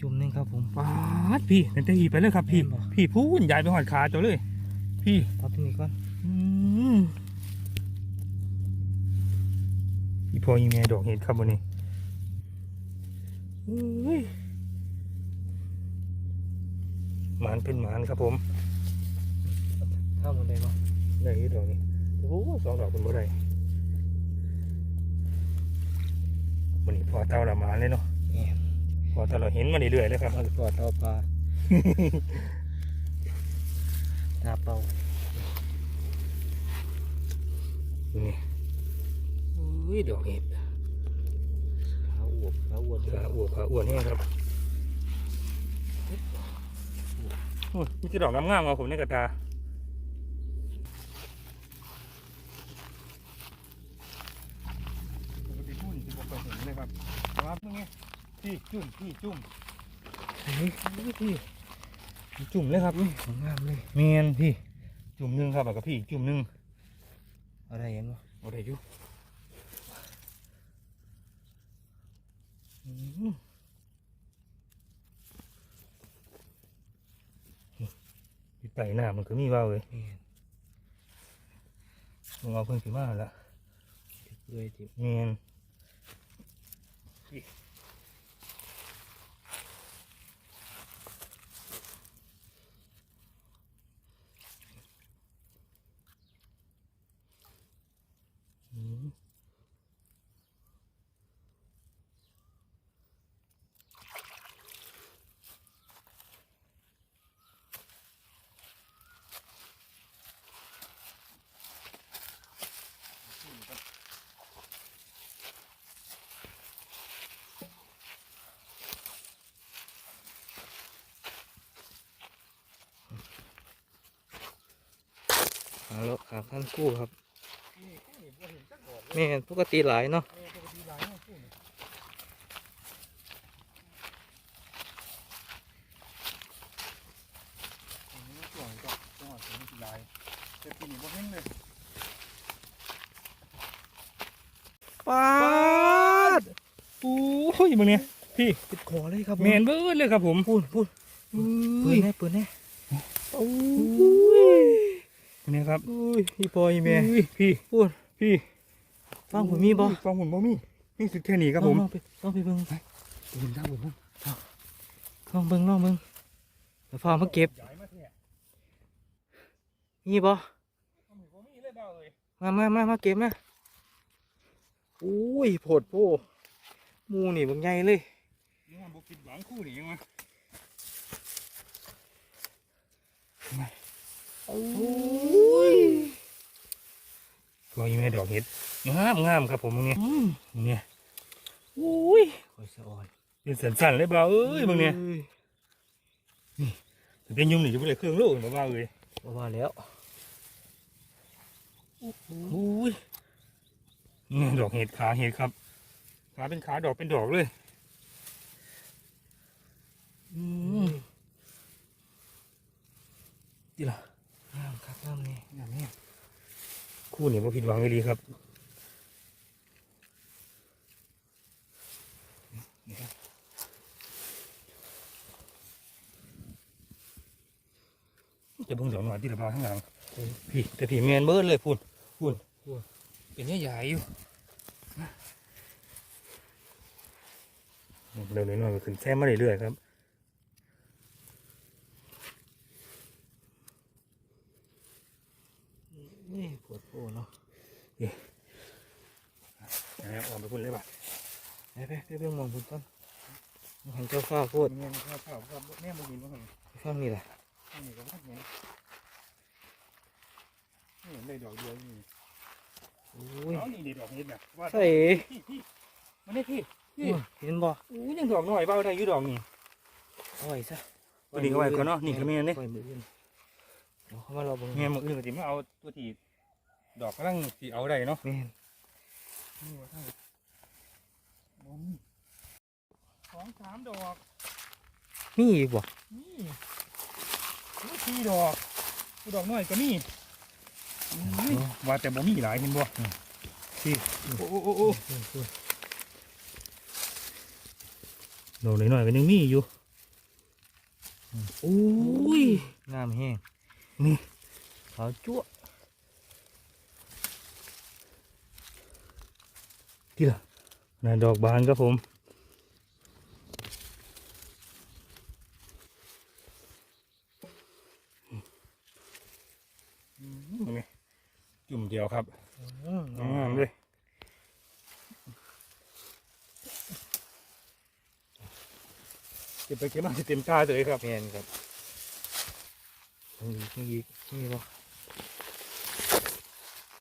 จุ่มหนึงครับผมปาดพี่นั่นจะหีไปเลยครับพี่แม่นบ่พี่พูนยายไปหอดขาเจ้าเลย พี่ตัดตรงนี้ก่อนอืมพี่พอยิงแม่ดอกเห็ดครับวันนี้อุ้ยหมานเป็นหมานครับผมข้าวหมดเลยบ่ได้อีกดอกนี้โอ้โหสองดอกเป็นบ่ได้วันนี้พอเท่าละหมานเลยเนาะแม่นพ อเท่าเราเห็นมาเรื่อยๆเลยครับเอาปอดเอาปลาตาเป่านี่อุ้ยดอกเห็ดขาอวบขาอวบขาอ้วนขาอ้วนนี่ครับโอ้ยนี่จะดอกงามๆเอาผมในกระตาปกติพุ่นที่ผมเคยเห็นเลยครับแต่ว่าพวกนี้ พี่จุ่มพี่จุ่มเฮ้ยพี่จุ่มเลยครับของงามเลยเมนพี่จุ่มหนึงครับแล้วกับพี่จุ่มหนึงเอะไรเห็นบ่เอาได้อยู่อืมอยู่ใต้หน้ามันก็มีว่าวเลยแม่นมึงเอาเพิ่งสิมาละเลยติเมน เลาะขาขั้นคู่ครับแม่นปกติหลายเนาะปาดโอ้ยมึงเนี่ยพี่ติดคอเลยครับผแมนเบิร์ดเลยครับผมพูดพูดเปิดแน่เปิดแน่โอ้ยมึงเนี่ยครับอุ้ยพี่ปอยแม่อุ้ยพี่พูดพี่ฟังผมมีบ่ฟังผมบ่มีมีสุดแค่นี้ครับผมลองไปลองไปเบิ่งเห็นทางผมบ้างลองเบิ่งลองเบิ่งเดี๋ยวฟ้ามาเก็บใหญ่มากเนี่ยมีบ่ผมมีเลยเบาเลยมามามามาเก็บมาอุ้ยโผดโพหมูนี่บางใหญ่เลยนี่มันบุกิดหวังคู่นี่ยังไง โอ้ยก็ยังไม่ดอกเห็ดงามงามครับผมมึงเนี่ยอืมมึงเนี่ยอุ้ยคอยสะอ่อนเป็นสันๆเลยเบาเอ้ยมึงเนี่ยอ้เป็นยุ่มนี่จะไปเลยเครื่องโลกเบาๆเลยบ่ว่าแล้วอุ้ยนี่ดอกเห็ดขาเห็ดครับขาเป็นขาดอกเป็นดอกเลยอืมดีละ งามครับงามนี่งามเนี่ยคู่นี่บ่ผิดหวังเลยดีครับนี่ครับจะเบิ่งดอกหน่อยที่ระบาข้างหลังพี่แต่พี่แมนเบิร์ดเลยพูนพูนพูนเป็นใหญ่ๆอยู่เร็วๆหน่อยก็ขึ้นแซมมาเรื่อยๆครับ นี่ปว ดโพเนาะนะครับออกไปพูนเลยป่ะไปไปไปเบิ่งหมองพุ่นก่อนเห็นเจ้าฟ้าโพดเงี้ยข้าวข้าวครับแม่มากินว่าไงฟังนี่แหละอันนี้ก็พักเงี้ยนี่ได้ดอกเดียวนี่อุ้ยเอานี่ดีดอกนี้แบบว่าใส่พี่พี่มันได้พี่พี่อุ้ยเห็นบ่อู้ยังดอกหน่อยเบาได้อยู่ดอกนี่เอาไว้ซะตัวนี้ก็ไว้ก่อนเนาะนี่ก็แม่นเด้ไว้มืออื่นเดี๋ยวเข้ามาเราเบิ่งแม่มืออื่นก็สิมาเอาตัวที่ ดอกกำลังสีเอาได้เนาะแม่นนี่ว่าทั้งบ่มีสองสามดอก มีอีกบ่นี่นี่สี่ดอกดอกน้อยก็มีอุ้ยว่าแต่บ่มีหลายเห็นบ่พี่โอ้โอ้โอ้โอ้อุ้ยอุ้ยดอกน้อยๆก็ยังมีอยู่โอ้ยงามแห้งนี่ขาวจั่ว ที่ละน่ะดอกบานครับผมอืมนี่จุ่มเดียวครับงามเลยเก็บไปเก็บมาสิเต็มตาเลยครับแมนครับนี่อีกนี่อีกนี่บ่